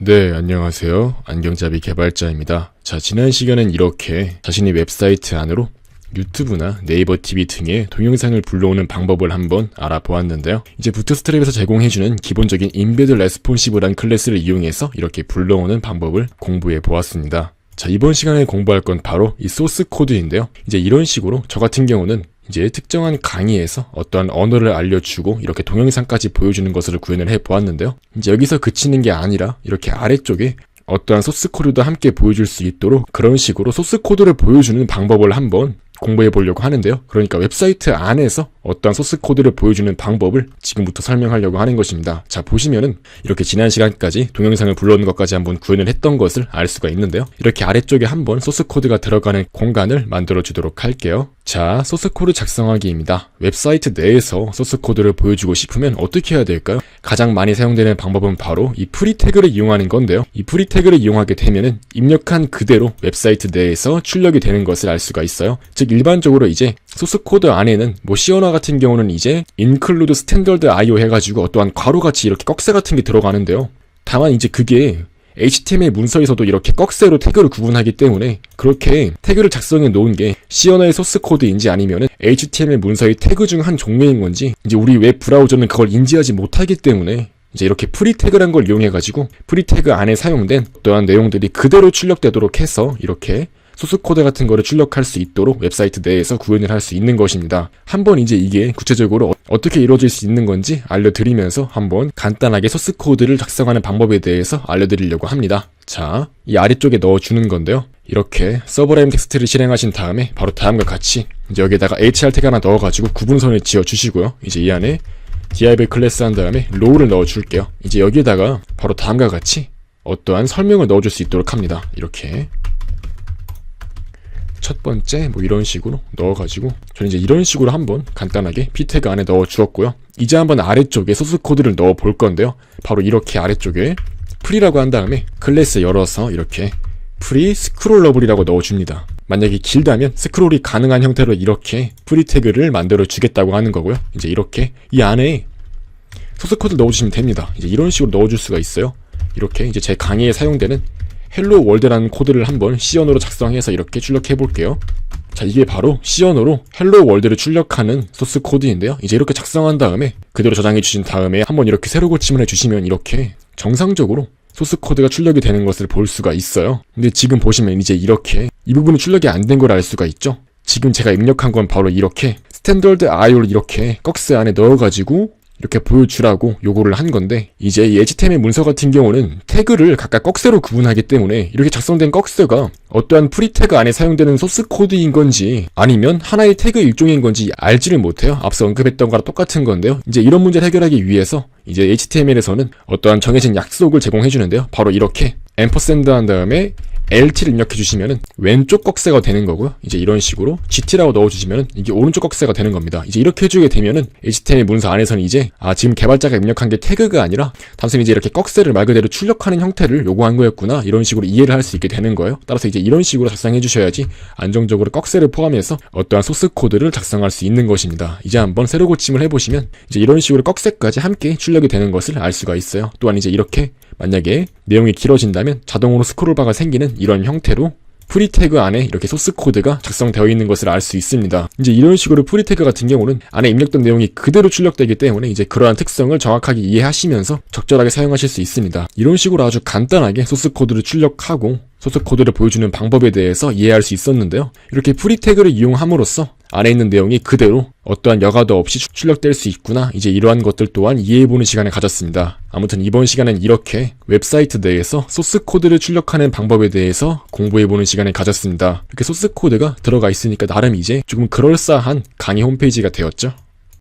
네, 안녕하세요. 안경잡이 개발자입니다. 자, 지난 시간엔 이렇게 자신의 웹사이트 안으로 유튜브나 네이버 TV 등의 동영상을 불러오는 방법을 한번 알아보았는데요. 이제 부트스트랩에서 제공해주는 기본적인 인베드 레스폰시브란 클래스를 이용해서 이렇게 불러오는 방법을 공부해 보았습니다. 자, 이번 시간에 공부할 건 바로 이 소스 코드인데요. 이제 이런 식으로 저 같은 경우는 이제 특정한 강의에서 어떠한 언어를 알려주고 이렇게 동영상까지 보여주는 것을 구현을 해 보았는데요. 이제 여기서 그치는 게 아니라 이렇게 아래쪽에 어떠한 소스 코드도 함께 보여줄 수 있도록 그런 식으로 소스 코드를 보여주는 방법을 한번 공부해 보려고 하는데요. 그러니까 웹사이트 안에서 어떠한 소스 코드를 보여주는 방법을 지금부터 설명하려고 하는 것입니다. 자, 보시면은 이렇게 지난 시간까지 동영상을 불러오는 것까지 한번 구현을 했던 것을 알 수가 있는데요. 이렇게 아래쪽에 한번 소스 코드가 들어가는 공간을 만들어 주도록 할게요. 자, 소스 코드 작성하기입니다. 웹사이트 내에서 소스 코드를 보여주고 싶으면 어떻게 해야 될까요? 가장 많이 사용되는 방법은 바로 이 프리 태그를 이용하는 건데요. 이 프리 태그를 이용하게 되면은 입력한 그대로 웹사이트 내에서 출력이 되는 것을 알 수가 있어요. 즉 일반적으로 이제 소스 코드 안에는 뭐 시어나 같은 경우는 이제 include standard IO 해가지고 어떠한 괄호같이 이렇게 꺽쇠 같은 게 들어가는데요. 다만 이제 그게 HTML 문서에서도 이렇게 꺽쇠로 태그를 구분하기 때문에 그렇게 태그를 작성해 놓은 게 시어나의 소스 코드인지 아니면은 HTML 문서의 태그 중 한 종류인 건지 이제 우리 웹 브라우저는 그걸 인지하지 못하기 때문에 이제 이렇게 프리 태그란 걸 이용해 가지고 프리 태그 안에 사용된 어떠한 내용들이 그대로 출력되도록 해서 이렇게 소스 코드 같은 거를 출력할 수 있도록 웹사이트 내에서 구현을 할 수 있는 것입니다. 한번 이제 이게 구체적으로 어, 떻게 이루어질 수 있는 건지 알려드리면서 한번 간단하게 소스 코드를 작성하는 방법에 대해서 알려드리려고 합니다. 자, 이 아래쪽에 넣어주는 건데요. 이렇게 서버라임 텍스트를 실행하신 다음에 바로 다음과 같이 이제 여기에다가 hr 태그 하나 넣어가지고 구분선을 지어주시고요. 이제 이 안에 div 클래스 한 다음에 row를 넣어줄게요. 이제 여기에다가 바로 다음과 같이 어떠한 설명을 넣어줄 수 있도록 합니다. 이렇게 첫 번째 뭐 이런 식으로 넣어가지고 저는 이제 이런 식으로 한번 간단하게 p 태그 안에 넣어 주었고요. 이제 한번 아래쪽에 소스 코드를 넣어 볼 건데요. 바로 이렇게 아래쪽에 프리라고 한 다음에 클래스 열어서 이렇게 프리 스크롤러블이라고 넣어줍니다. 만약에 길다면 스크롤이 가능한 형태로 이렇게 프리 태그를 만들어 주겠다고 하는 거고요. 이제 이렇게 이 안에 소스 코드 넣어주시면 됩니다. 이제 이런 식으로 넣어줄 수가 있어요. 이렇게 이제 제 강의에 사용되는 헬로 월드라는 코드를 한번 C 언어로 작성해서 이렇게 출력해 볼게요. 자, 이게 바로 C 언어로 헬로 월드를 출력하는 소스 코드인데요. 이제 이렇게 작성한 다음에 그대로 저장해 주신 다음에 한번 이렇게 새로 고침을 해 주시면 이렇게 정상적으로 소스 코드가 출력이 되는 것을 볼 수가 있어요. 근데 지금 보시면 이제 이렇게 이 부분이 출력이 안 된 걸 알 수가 있죠. 지금 제가 입력한 건 바로 이렇게 스탠더드 IO를 이렇게 꺽스 안에 넣어가지고 이렇게 보여주라고 요구를 한 건데 이제 이 HTML 문서 같은 경우는 태그를 각각 꺽쇠로 구분하기 때문에 이렇게 작성된 꺽쇠가 어떠한 프리 태그 안에 사용되는 소스 코드인 건지 아니면 하나의 태그 일종인 건지 알지를 못해요. 앞서 언급했던 거랑 똑같은 건데요. 이제 이런 문제를 해결하기 위해서 이제 HTML에서는 어떠한 정해진 약속을 제공해 주는데요. 바로 이렇게 앰퍼샌드 한 다음에 LT를 입력해 주시면은 왼쪽 꺽쇠가 되는 거고요. 이제 이런 식으로 GT라고 넣어 주시면은 이게 오른쪽 꺽쇠가 되는 겁니다. 이제 이렇게 해주게 되면은 HTML 문서 안에서는 이제 아 지금 개발자가 입력한 게 태그가 아니라 단순히 이제 이렇게 꺽쇠를 말 그대로 출력하는 형태를 요구한 거였구나 이런 식으로 이해를 할 수 있게 되는 거예요. 따라서 이제 이런 식으로 작성해 주셔야지 안정적으로 꺽쇠를 포함해서 어떠한 소스 코드를 작성할 수 있는 것입니다. 이제 한번 새로 고침을 해보시면 이제 이런 식으로 꺽쇠까지 함께 출력이 되는 것을 알 수가 있어요. 또한 이제 이렇게 만약에 내용이 길어진다면 자동으로 스크롤바가 생기는 이런 형태로 프리 태그 안에 이렇게 소스 코드가 작성되어 있는 것을 알 수 있습니다. 이제 이런 식으로 프리 태그 같은 경우는 안에 입력된 내용이 그대로 출력되기 때문에 이제 그러한 특성을 정확하게 이해하시면서 적절하게 사용하실 수 있습니다. 이런 식으로 아주 간단하게 소스 코드를 출력하고 소스 코드를 보여주는 방법에 대해서 이해할 수 있었는데요. 이렇게 프리 태그를 이용함으로써 안에 있는 내용이 그대로 어떠한 여과도 없이 출력될 수 있구나. 이제 이러한 것들 또한 이해해보는 시간을 가졌습니다. 아무튼 이번 시간은 이렇게 웹사이트 내에서 소스 코드를 출력하는 방법에 대해서 공부해보는 시간을 가졌습니다. 이렇게 소스 코드가 들어가 있으니까 나름 이제 조금 그럴싸한 강의 홈페이지가 되었죠.